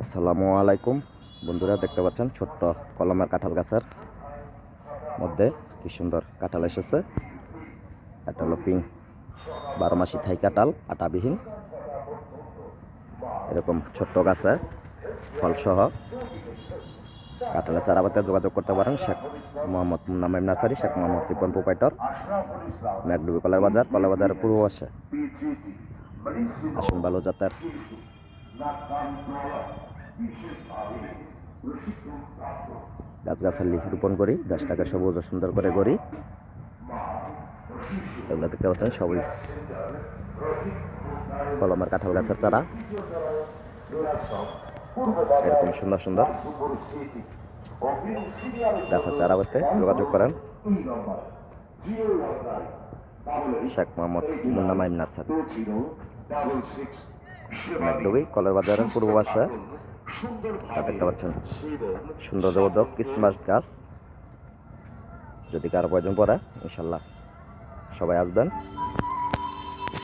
আসসালামু আলাইকুম। বন্ধুরা, দেখতে পাচ্ছেন ছোট্ট কলমের কাঁঠাল গাছের মধ্যে কি সুন্দর কাঁঠাল এসেছে। একটা হলো পিং বারো মাসি থাই কাঁঠাল, আটাবিহীন। এরকম ছোট্ট গাছে ফলসহ কাঁঠালের চারাবাতে যোগাযোগ করতে পারেন শেখ মোহাম্মদ নামাইম নার্সারি, শেখ মোহাম্মদ রিপন প্রোপাইটর, ম্যাকডুবি কলার বাজার কলা বাজারের পূর্ব পাশে। আসুন ভালো জাতের গাছগাছালি রোপণ করি গাছটাকে সবুজ সুন্দর করে করি এগুলো দেখতে পাচ্ছেন, সবই কলমের কাঁঠাল গাছের চারা। এরকম সুন্দর সুন্দর গাছের চারা করতে যোগাযোগ করেন। শেখ মোহাম্মদ মুন্না মাইম নার্সারি। কলের বাজারের পূর্ব তা দেখতে পাচ্ছেন? সুন্দর জবরদস্ত ক্রিসমাস গাছ। যদি কারও প্রয়োজন পড়ে ইনশাল্লাহ সবাই আসবেন।